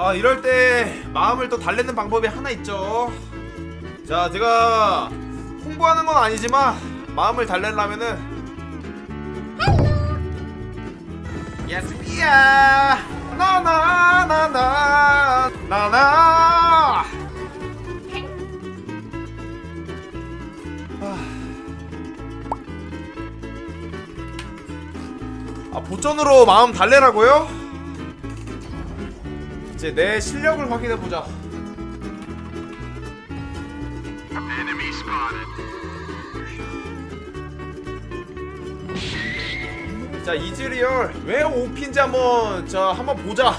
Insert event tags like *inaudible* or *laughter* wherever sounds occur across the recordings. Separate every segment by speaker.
Speaker 1: 아 이럴 때 마음을 또 달래는 방법이 하나 있죠. 자 제가 홍보하는 건 아니지만 마음을 달래려면은 야스미야 나나나나 나나 아 보전으로 마음 달래라고요? 이제 내 실력을 확인해 보자. 자 이즈리얼 왜 오핀지 한번 자 한번 보자.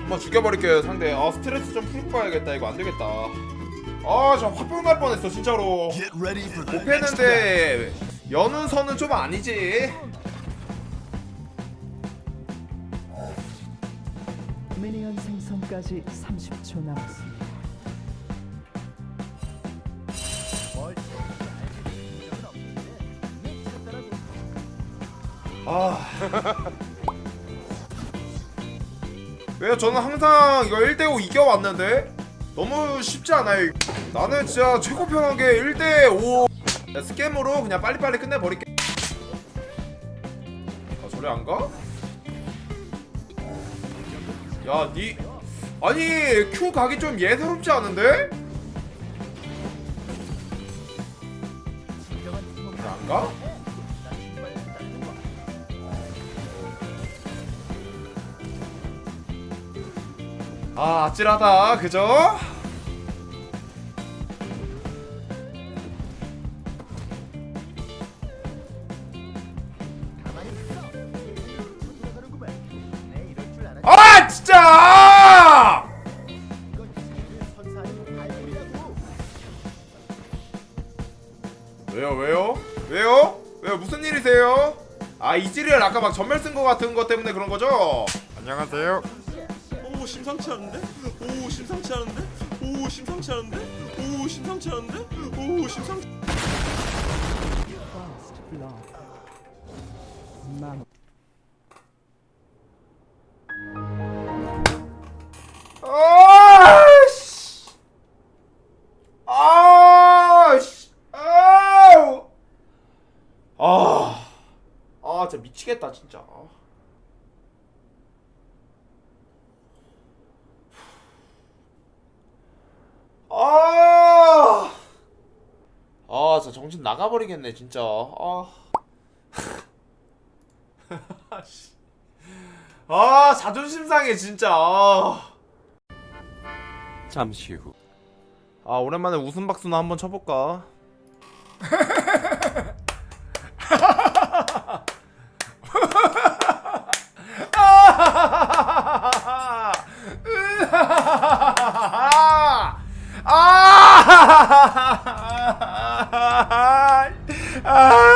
Speaker 1: 한번 죽여버릴게요 상대. 아 스트레스 좀 풀고 가야겠다 이거 안 되겠다. 아저 화병 날 뻔했어 진짜로.
Speaker 2: Get ready for the
Speaker 1: 못
Speaker 2: next round.
Speaker 1: 패는데 여는 선은 좀 아니지.
Speaker 3: 미니언 생성까지 30초 남았습니다.
Speaker 1: 아. 왜요? *laughs* 저는 항상 이거 1대5 이겨왔는데 너무 쉽지 않아요. 나는 진짜 최고 편하게 1대5 스캠으로 그냥 빨리빨리 끝내버릴게. 아 저래 안 가? 야, 니 아니 Q 가기 좀 예사롭지 않은데? 안 가? 아 아찔하다 그죠? 왜요 왜요? 왜요? 왜요 무슨 일이세요? 아 이즈리얼 아까 막 전멸 쓴 거 같은 거 때문에 그런 거죠? 안녕하세요
Speaker 4: 오 심상치 않은데? 오 심상치 않은데? 오 심상치 않은데? 오 심상치 않은데? 오 심상치
Speaker 3: First blood. 만
Speaker 1: 아 진짜 미치겠다 진짜 아, 아, 진짜 정신 나가버리겠네 진짜 아, 씨. *laughs* 아 자존심 상해 진짜 아.
Speaker 4: 잠시 후
Speaker 1: 아 오랜만에 웃음 박수나 한번 쳐볼까? *laughs*